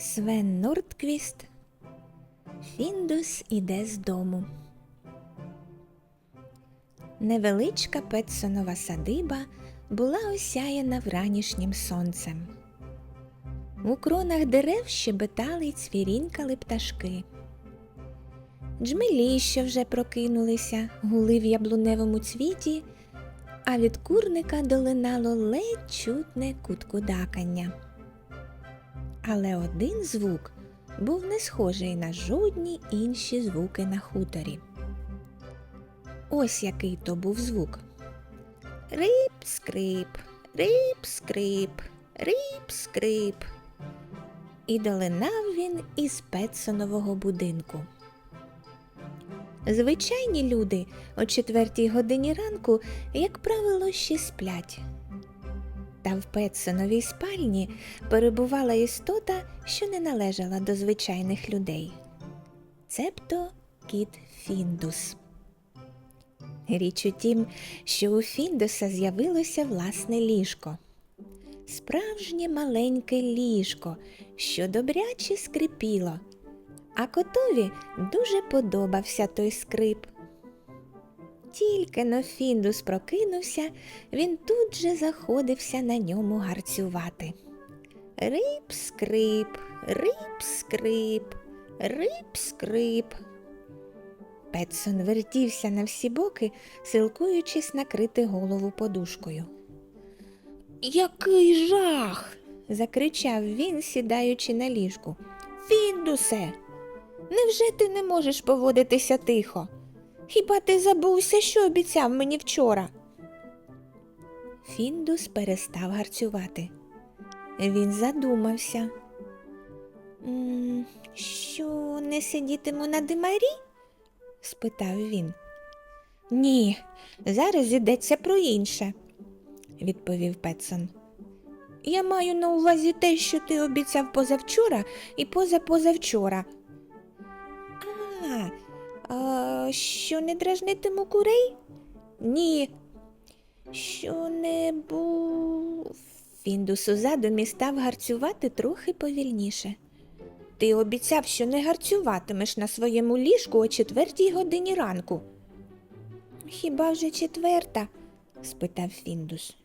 Свен Нордквіст Фіндус іде з дому. Невеличка Петсонова садиба була осяяна вранішнім сонцем. У кронах дерев щебетали й цвірінькали пташки. Джмелі, що вже прокинулися, гули в яблуневому цвіті, а від курника долинало ледь чутне куткудакання. Але один звук був не схожий на жодні інші звуки на хуторі. Ось який то був звук. Рип-скрип, рип-скрип, рип-скрип. І долинав він із Петсонового будинку. Звичайні люди о четвертій годині ранку, як правило, ще сплять. Та в Петсоновій спальні перебувала істота, що не належала до звичайних людей. Цебто кіт Фіндус. Річ у тім, що у Фіндуса з'явилося власне ліжко. Справжнє маленьке ліжко, що добряче скрипіло, а котові дуже подобався той скрип. Тільки но Фіндус прокинувся, він тут же заходився на ньому гарцювати. Рип-скрип, рип-скрип, рип-скрип. Петсон вертівся на всі боки, силкуючись накрити голову подушкою. Який жах. закричав він, сідаючи на ліжку. Фіндусе, невже ти не можеш поводитися тихо? Хіба ти забувся, що обіцяв мені вчора? Фіндус перестав гарцювати. Він задумався. «М, Що не сидітиму на димарі? спитав він. Ні, зараз йдеться про інше, відповів Петсон. Я маю на увазі те, що ти обіцяв позавчора і позапозавчора. А, а що не дражнитиму курей? Ні. Що не був. Фіндус у задумі став гарцювати трохи повільніше. Ти обіцяв, що не гарцюватимеш на своєму ліжку о четвертій годині ранку. Хіба вже четверта? спитав Фіндус.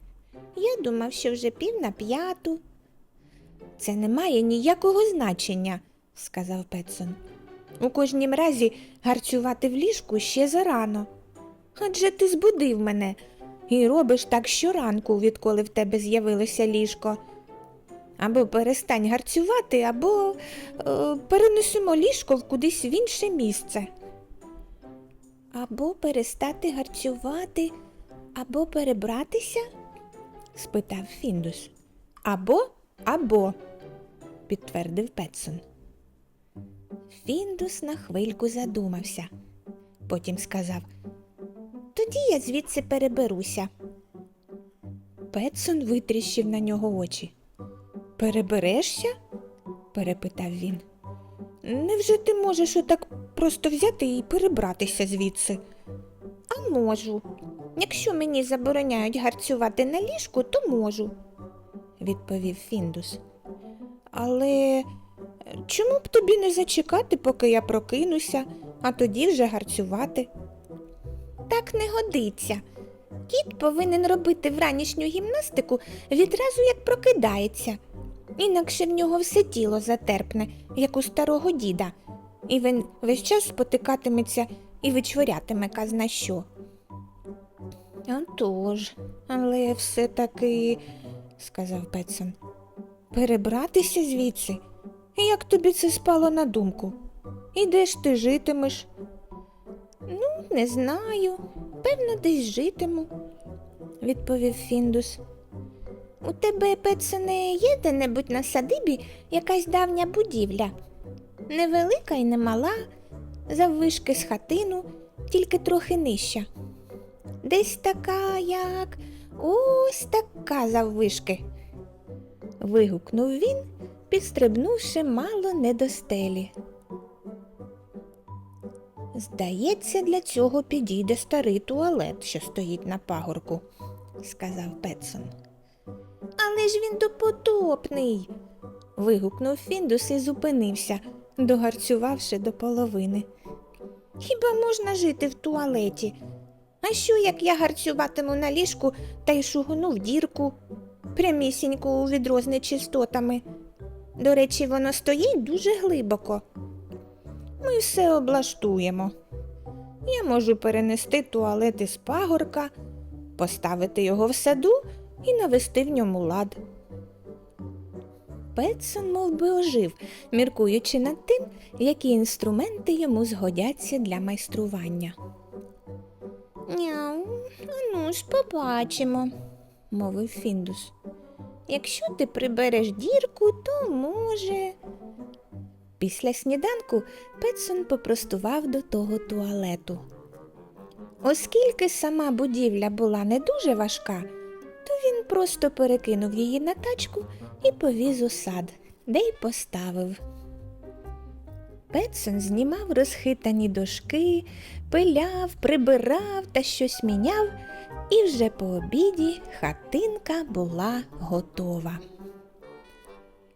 Я думав, що вже пів на п'яту. Це не має ніякого значення, сказав Петсон. У кожнім разі гарцювати в ліжку ще зарано. Адже ти збудив мене і робиш так щоранку, відколи в тебе з'явилося ліжко. Або перестань гарцювати, або е, перенесемо ліжко в кудись в інше місце. Або перестати гарцювати, або перебратися? спитав Фіндус. Або, або, підтвердив Петсон. Фіндус на хвильку задумався. Потім сказав Тоді я звідси переберуся. Петсон витріщив на нього очі. Переберешся? перепитав він. Невже ти можеш отак просто взяти і перебратися звідси? А можу. Якщо мені забороняють гарцювати на ліжку, то можу, відповів Фіндус. Але чому б тобі не зачекати, поки я прокинуся, а тоді вже гарцювати? Так не годиться. Кіт повинен робити вранішню гімнастику відразу як прокидається, інакше в нього все тіло затерпне, як у старого діда, і він весь час спотикатиметься і вичворятиме казна що. Отож, але все таки, сказав Петсон, перебратися звідси. Як тобі це спало на думку? І де ж ти житимеш? Ну, не знаю. Певно, десь житиму, відповів Фіндус. У тебе, Петсоне, є де-небудь на садибі якась давня будівля? Невелика і не мала, заввишки з хатину, тільки трохи нижча. Десь така, як ось така заввишки. вигукнув він, підстрибнувши мало не до стелі. Здається, для цього підійде старий туалет, що стоїть на пагорку, сказав Петсон. Але ж він допотопний, вигукнув Фіндус і зупинився, догарцювавши до половини. Хіба можна жити в туалеті? А що, як я гарцюватиму на ліжку та й шугну в дірку, прямісінько у відро з нечистотами? До речі, воно стоїть дуже глибоко. Ми все облаштуємо. Я можу перенести туалет із пагорка, поставити його в саду і навести в ньому лад. Петсон мов би, ожив, міркуючи над тим, які інструменти йому згодяться для майстрування. Няу, ну ж побачимо, мовив Фіндус. Якщо ти прибереш дірку, то може. Після сніданку Петсон попростував до того туалету. Оскільки сама будівля була не дуже важка, то він просто перекинув її на тачку і повіз у сад, де й поставив. Петсон знімав розхитані дошки, пиляв, прибирав та щось міняв, і вже по обіді хатинка була готова.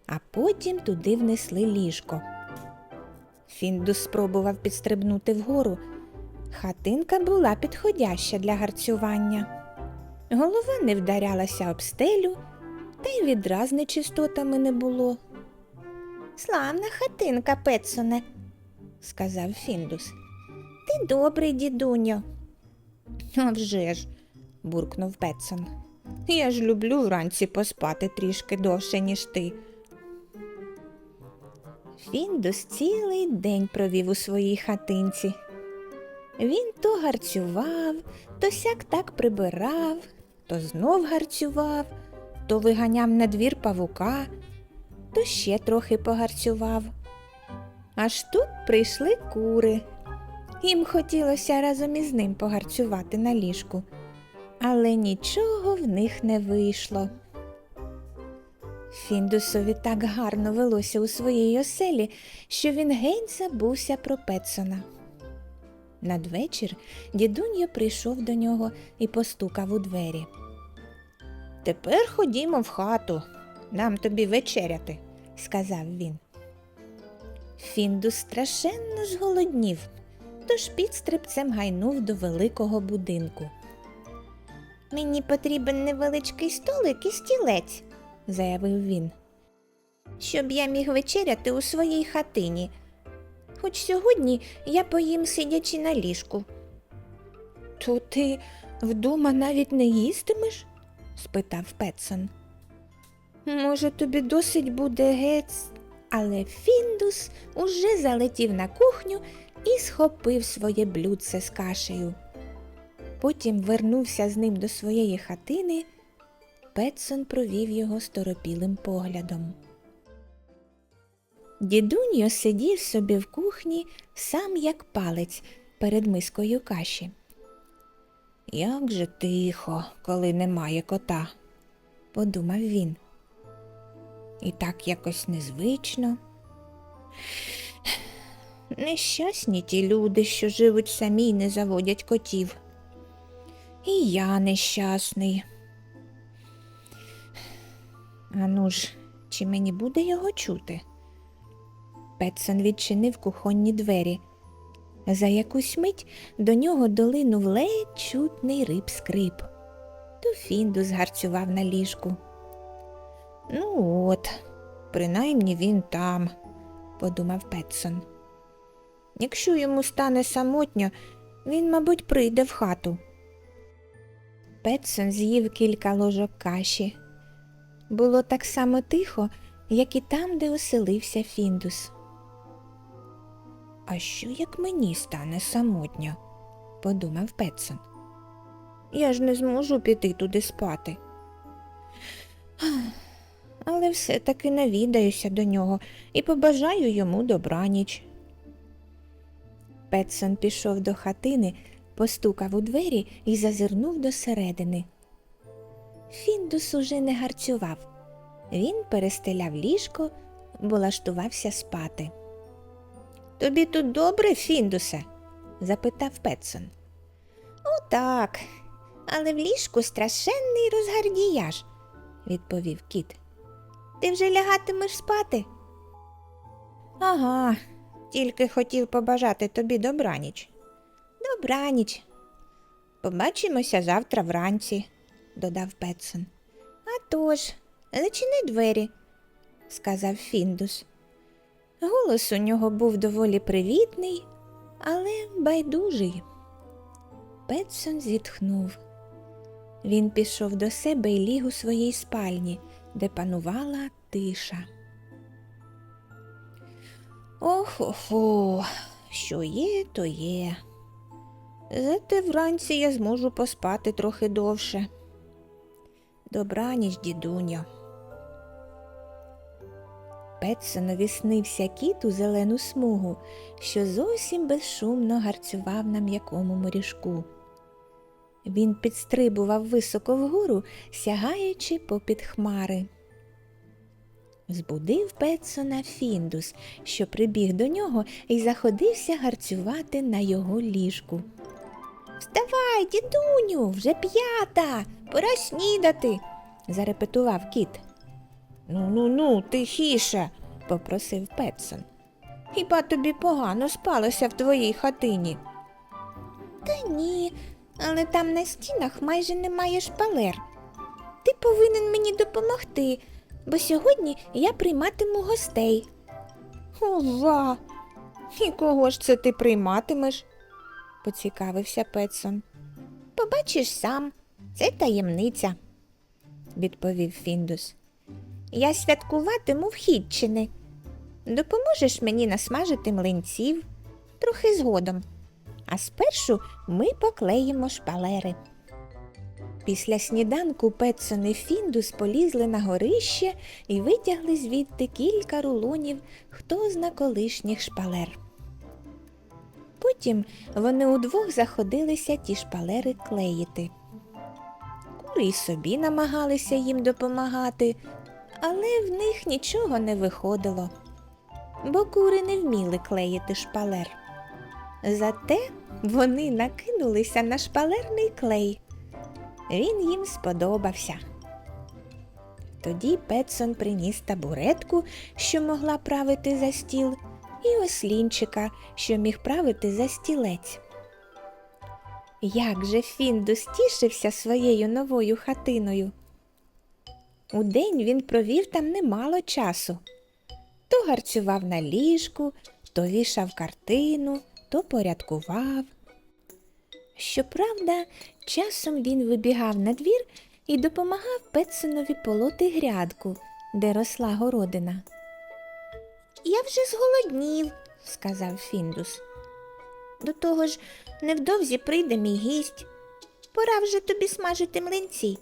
А потім туди внесли ліжко. Фіндус спробував підстрибнути вгору. Хатинка була підходяща для гарцювання. Голова не вдарялася об стелю, та й відра з нечистотами не було. Славна хатинка, Петсоне, сказав Фіндус. Ти добрий, дідуньо. «А вже ж, буркнув Петсон. Я ж люблю вранці поспати трішки довше, ніж ти. Фіндус цілий день провів у своїй хатинці. Він то гарцював, то сяк так прибирав, то знов гарцював, то виганяв на двір павука, то ще трохи погарцював. Аж тут прийшли кури. Їм хотілося разом із ним погарцювати на ліжку, але нічого в них не вийшло. Фіндусові так гарно велося у своїй оселі, що він геть забувся про Петсона. Надвечір дідуньо прийшов до нього і постукав у двері. Тепер ходімо в хату, нам тобі вечеряти, сказав він. Фіндус страшенно зголоднів, тож підстрибцем гайнув до великого будинку. Мені потрібен невеличкий столик і стілець, заявив він, щоб я міг вечеряти у своїй хатині. Хоч сьогодні я поїм сидячи на ліжку. То ти вдома навіть не їстимеш? спитав Петсон. Може, тобі досить буде гець. Але Фіндус уже залетів на кухню і схопив своє блюдце з кашею. Потім вернувся з ним до своєї хатини. Петсон провів його сторопілим поглядом. Дідуньо сидів собі в кухні, сам як палець перед мискою каші. Як же тихо, коли немає кота, подумав він. І так якось незвично. Нещасні ті люди, що живуть самі й не заводять котів. І я нещасний. Ану ж, чи мені буде його чути? Петсон відчинив кухонні двері. За якусь мить до нього долинув ледь чутний риб скрип. То Фіндус гарцював на ліжку. Ну от, принаймні він там, подумав Петсон. Якщо йому стане самотньо, він, мабуть, прийде в хату. Петсон з'їв кілька ложок каші. Було так само тихо, як і там, де оселився Фіндус. А що як мені стане самотньо? подумав Петсон. Я ж не зможу піти туди спати. Але все-таки навідаюся до нього і побажаю йому добраніч. Петсон пішов до хатини, постукав у двері і зазирнув до середини. Фіндус уже не гарцював. Він перестеляв ліжко, бо лаштувався спати. Тобі тут добре, Фіндусе? запитав Петсон. О, так, але в ліжку страшенний розгардіяж, відповів кіт. Ти вже лягатимеш спати? Ага, тільки хотів побажати тобі добраніч. Добраніч. Побачимося завтра вранці, додав Петсон. «А тож, зачини двері, сказав Фіндус. Голос у нього був доволі привітний, але байдужий. Петсон зітхнув. Він пішов до себе і ліг у своїй спальні, де панувала тиша. Ох-охо, що є, то є. Зате вранці я зможу поспати трохи довше. Добраніч, дідуньо. Петсонові снився кіт у зелену смугу, що зовсім безшумно гарцював на м'якому моріжку. Він підстрибував високо вгору, сягаючи попід хмари. Збудив Петсона Фіндус, що прибіг до нього і заходився гарцювати на його ліжку. Вставай, дідуню, вже п'ята, пора снідати, зарепетував кіт. Ну, ну, ну, тихіше, попросив Петсон. Хіба тобі погано спалося в твоїй хатині? Та ні, але там на стінах майже немає шпалер. Ти повинен мені допомогти, бо сьогодні я прийматиму гостей. Ова! І кого ж це ти прийматимеш? Поцікавився Петсон. Побачиш сам, це таємниця, відповів Фіндус. Я святкуватиму в Хітчини. Допоможеш мені насмажити млинців трохи згодом, а спершу ми поклеїмо шпалери. Після сніданку Петсон і Фіндус полізли на горище і витягли звідти кілька рулонів хто зна колишніх шпалер. Потім вони удвох заходилися ті шпалери клеїти. Кури й собі намагалися їм допомагати, але в них нічого не виходило, бо кури не вміли клеїти шпалер. Зате вони накинулися на шпалерний клей. Він їм сподобався. Тоді Петсон приніс табуретку, що могла правити за стіл, і ослінчика, що міг правити за стілець. Як же Фіндус тішився своєю новою хатиною. Удень він провів там немало часу. То гарцював на ліжку, то вішав картину, то порядкував. Щоправда, часом він вибігав на двір і допомагав Петсонові полоти грядку, де росла городина. Я вже зголоднів, сказав Фіндус. До того ж, невдовзі прийде мій гість. Пора вже тобі смажити млинці.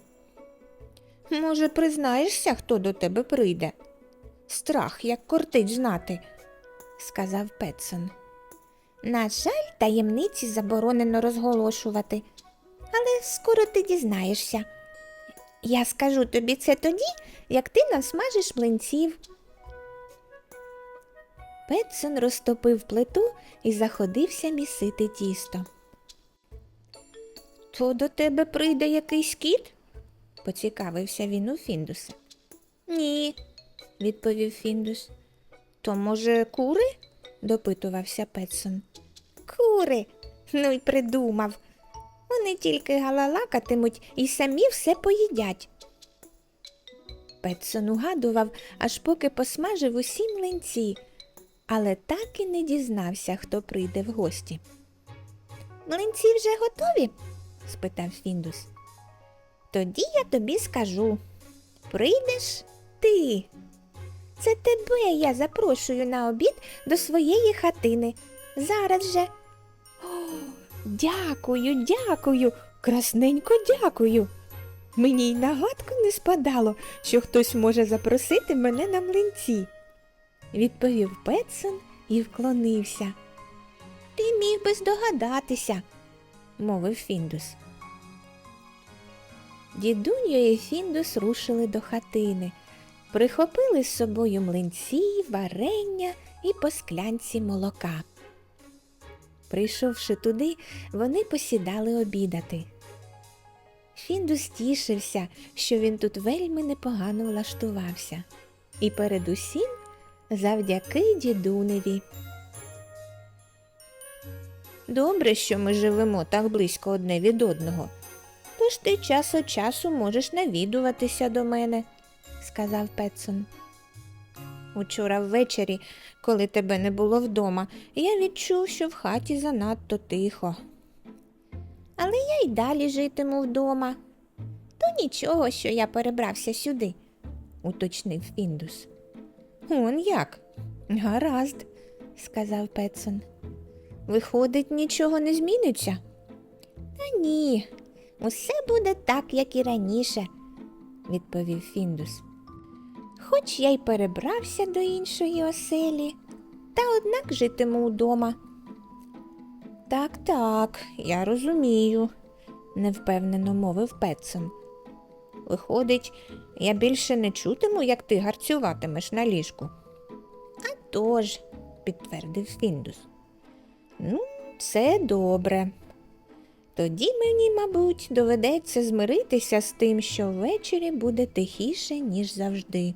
Може, признаєшся, хто до тебе прийде? Страх, як кортить знати, сказав Петсон. На жаль, таємниці заборонено розголошувати, але скоро ти дізнаєшся. Я скажу тобі це тоді, як ти насмажиш млинців. Петсон розтопив плиту і заходився місити тісто. То до тебе прийде якийсь кіт? поцікавився він у Фіндуса. Ні, відповів Фіндус. То, може, кури? допитувався Петсон. Кури, ну й придумав. Вони тільки галалакатимуть і самі все поїдять. Петсон угадував, аж поки посмажив усі млинці, але так і не дізнався, хто прийде в гості. Млинці вже готові? спитав Фіндус. Тоді я тобі скажу. Прийдеш ти. Це тебе я запрошую на обід до своєї хатини. Зараз же. О, дякую, дякую, красненько дякую. Мені й нагадку не спадало, що хтось може запросити мене на млинці, відповів Петсон і вклонився. Ти міг би здогадатися, мовив Фіндус. Дідуньо і Фіндус рушили до хатини, прихопили з собою млинці, варення і по склянці молока. Прийшовши туди, вони посідали обідати. Фіндус тішився, що він тут вельми непогано влаштувався. і передусім завдяки дідуневі. Добре, що ми живемо так близько одне від одного. Тож ти час від часу можеш навідуватися до мене, сказав Петсон. Учора ввечері, коли тебе не було вдома, я відчув, що в хаті занадто тихо. Але я й далі житиму вдома. То нічого, що я перебрався сюди, уточнив Фіндус. Он як? Гаразд, сказав Петсон. Виходить, нічого не зміниться? Та ні, усе буде так, як і раніше, відповів Фіндус. Хоч я й перебрався до іншої оселі, та однак житиму вдома. Так, так, я розумію, невпевнено мовив Петсон. Виходить, я більше не чутиму, як ти гарцюватимеш на ліжку. «А тож», – підтвердив Фіндус. Ну, це добре. Тоді мені, мабуть, доведеться змиритися з тим, що ввечері буде тихіше, ніж завжди.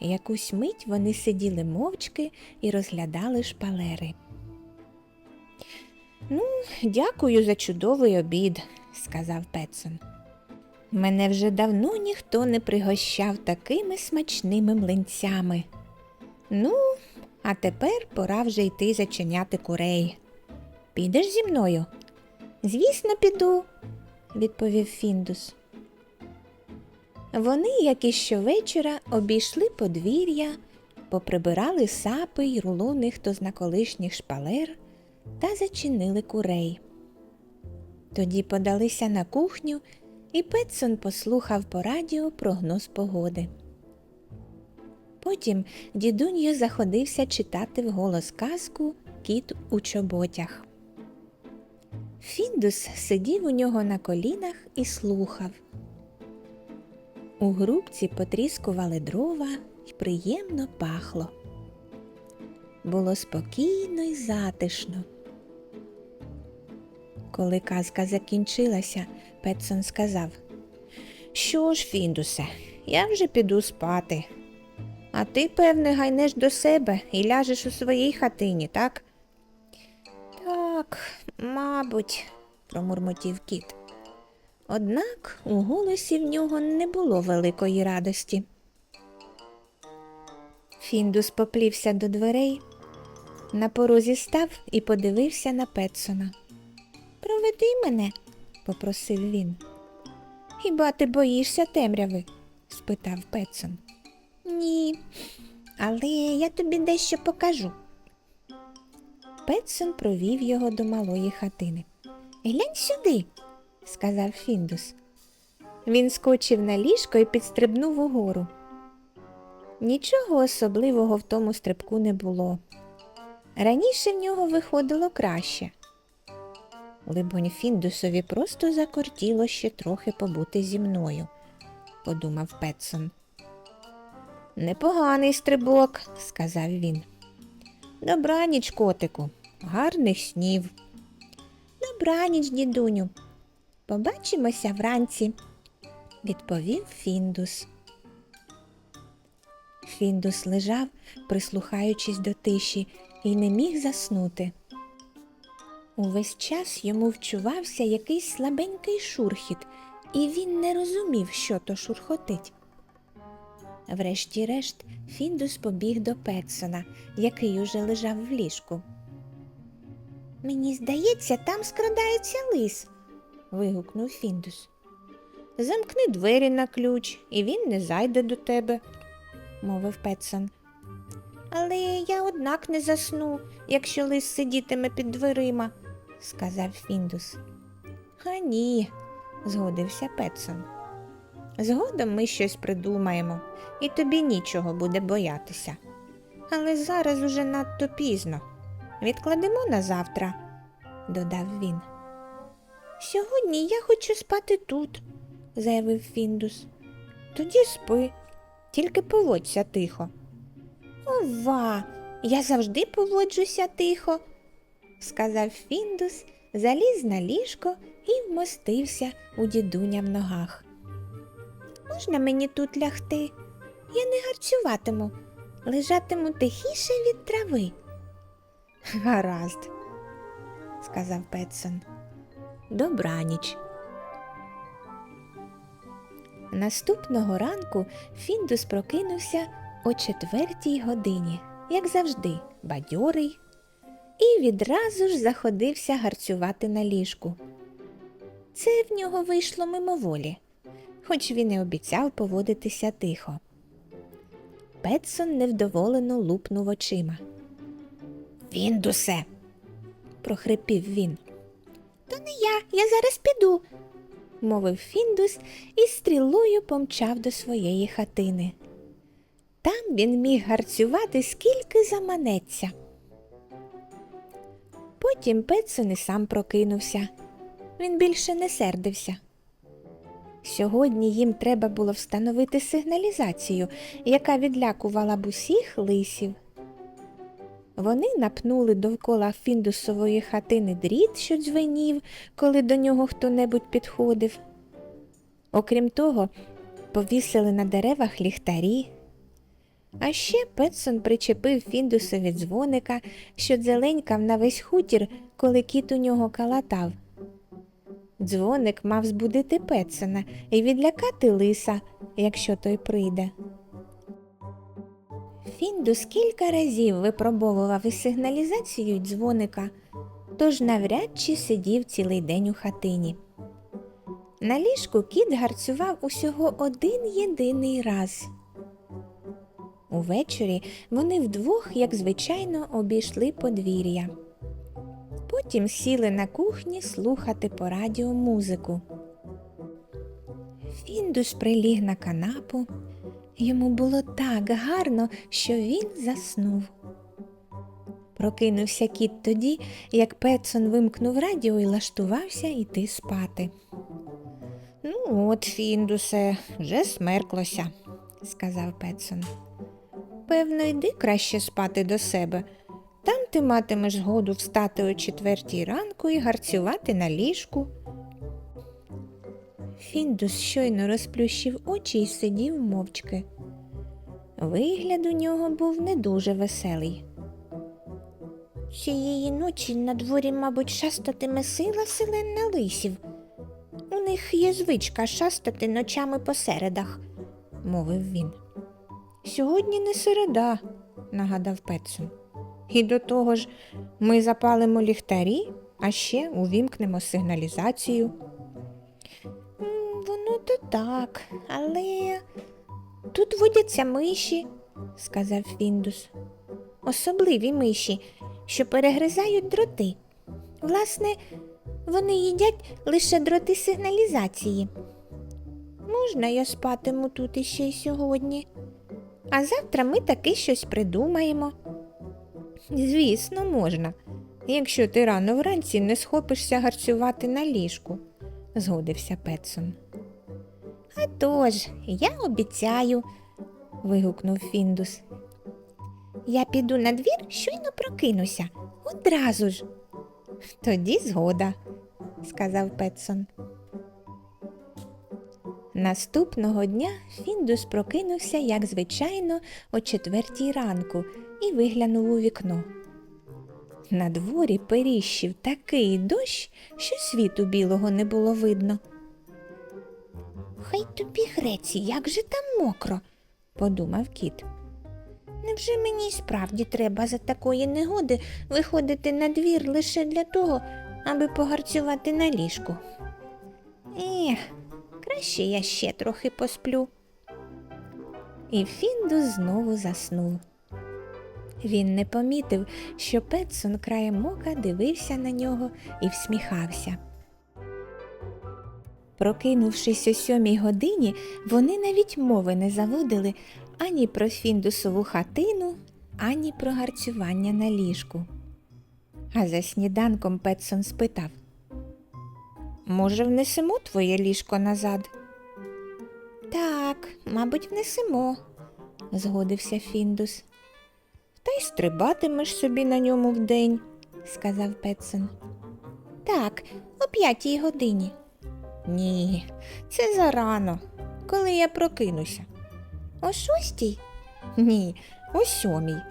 Якусь мить вони сиділи мовчки і розглядали шпалери. Ну, дякую за чудовий обід, сказав Петсон. Мене вже давно ніхто не пригощав такими смачними млинцями. Ну, а тепер пора вже йти зачиняти курей. Підеш зі мною? Звісно, піду, відповів Фіндус. Вони, як і щовечора, обійшли подвір'я, поприбирали сапи й рулони хто з наколишніх шпалер та зачинили курей. Тоді подалися на кухню, і Петсон послухав по радіо прогноз погоди. Потім дідуньо заходився читати вголос казку Кіт у чоботях. Фіндус сидів у нього на колінах і слухав. У грубці потріскували дрова і приємно пахло. Було спокійно й затишно. Коли казка закінчилася, Петсон сказав Що ж, Фіндусе, я вже піду спати. А ти, певне, гайнеш до себе і ляжеш у своїй хатині, так? Так, мабуть, промурмотів кіт. Однак у голосі в нього не було великої радості. Фіндус поплівся до дверей, на порозі став і подивився на Петсона. Проведи мене, попросив він. Хіба ти боїшся темряви? спитав Петсон. Ні, але я тобі дещо покажу. Петсон провів його до малої хатини. Глянь сюди, сказав Фіндус. Він скочив на ліжко і підстрибнув угору. Нічого особливого в тому стрибку не було. Раніше в нього виходило краще. Либонь Фіндусові просто закортіло ще трохи побути зі мною, подумав Петсон. Непоганий стрибок, сказав він. Добраніч, котику, гарних снів. Добраніч, дідуню. Побачимося вранці, відповів Фіндус. Фіндус лежав, прислухаючись до тиші, і не міг заснути. Увесь час йому вчувався якийсь слабенький шурхіт, і він не розумів, що то шурхотить. Врешті-решт Фіндус побіг до Петсона, який уже лежав в ліжку. Мені здається, там скрадається лис. вигукнув Фіндус. Замкни двері на ключ, і він не зайде до тебе, мовив Петсон. Але я однак не засну, якщо лис сидітиме під дверима, сказав Фіндус. А ні, згодився Петсон. Згодом ми щось придумаємо, і тобі нічого буде боятися. Але зараз уже надто пізно. Відкладемо на завтра, додав він. Сьогодні я хочу спати тут, заявив Фіндус. Тоді спи, тільки поводься тихо. Ова, я завжди поводжуся тихо, сказав Фіндус, заліз на ліжко і вмостився у дідуня в ногах. можна мені тут лягти? Я не гарцюватиму, лежатиму тихіше від трави. Гаразд, сказав Петсон. Добраніч. Наступного ранку Фіндус прокинувся о четвертій годині, як завжди, бадьорий, і відразу ж заходився гарцювати на ліжку. Це в нього вийшло мимоволі, хоч він і обіцяв поводитися тихо. Петсон невдоволено лупнув очима. Фіндусе, прохрипів він. То не я, я зараз піду, мовив Фіндус і стрілою помчав до своєї хатини. Там він міг гарцювати скільки заманеться. Потім Петсон і сам прокинувся. Він більше не сердився. Сьогодні їм треба було встановити сигналізацію, яка відлякувала б усіх лисів. Вони напнули довкола фіндусової хатини дріт, що дзвенів, коли до нього хто-небудь підходив. Окрім того, повісили на деревах ліхтарі. А ще Петсон причепив Фіндусові дзвоника, що дзеленькав на весь хутір, коли кіт у нього калатав. Дзвоник мав збудити Петсона і відлякати лиса, якщо той прийде. Фіндус кілька разів випробовував із сигналізацією дзвоника, тож навряд чи сидів цілий день у хатині. На ліжку кіт гарцював усього один єдиний раз. Увечері вони вдвох, як звичайно, обійшли подвір'я. Потім сіли на кухні слухати по радіо музику. Фіндус приліг на канапу. Йому було так гарно, що він заснув. Прокинувся кіт тоді, як Петсон вимкнув радіо і лаштувався йти спати. Ну, от, Фіндусе, вже смерклося, сказав Петсон. Певно, йди краще спати до себе. Там ти матимеш згоду встати о четвертій ранку і гарцювати на ліжку. Фіндус щойно розплющив очі і сидів мовчки. Вигляд у нього був не дуже веселий. Цієї ночі на дворі, мабуть, шастатиме сила селена лисів. У них є звичка шастати ночами по середах, мовив він. Сьогодні не середа, нагадав Петсон. І до того ж ми запалимо ліхтарі, а ще увімкнемо сигналізацію. Воно то так, але тут водяться миші, сказав Фіндус. Особливі миші, що перегризають дроти. Власне, вони їдять лише дроти сигналізації. Можна я спатиму тут іще й сьогодні, а завтра ми таки щось придумаємо. Звісно, можна, якщо ти рано вранці не схопишся гарцювати на ліжку, згодився Петсон. «А тож, я обіцяю, вигукнув Фіндус. Я піду на двір, щойно прокинуся, одразу ж. Тоді згода, сказав Петсон. Наступного дня Фіндус прокинувся, як звичайно, о четвертій ранку і виглянув у вікно. На дворі періщив такий дощ, що світу білого не було видно. Хай тобі греці, як же там мокро, подумав кіт. Невже мені й справді треба за такої негоди виходити на двір лише для того, аби погарцювати на ліжку? Ех, краще я ще трохи посплю. І Фіндус знову заснув. Він не помітив, що Петсон краєм ока дивився на нього і всміхався. Прокинувшись о сьомій годині, вони навіть мови не заводили ані про Фіндусову хатину, ані про гарцювання на ліжку. А за сніданком Петсон спитав Може, внесемо твоє ліжко назад? Так, мабуть, внесемо, згодився Фіндус. Та й стрибатимеш собі на ньому вдень, сказав Петсон. Так, о п'ятій годині. Ні, це зарано. коли я прокинуся? О шостій? Ні, о сьомій,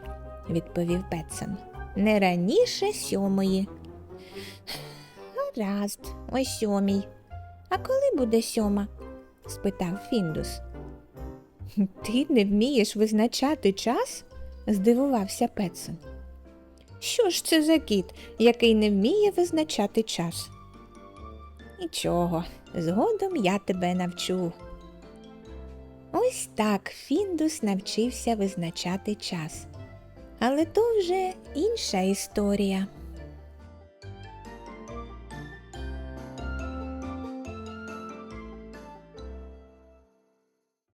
відповів Петсон. Не раніше сьомої. Гаразд, о сьомій. А коли буде сьома? спитав Фіндус. Ти не вмієш визначати час? здивувався Петсон. Що ж це за кіт, який не вміє визначати час? Нічого, згодом я тебе навчу. Ось так Фіндус навчився визначати час. Але то вже інша історія.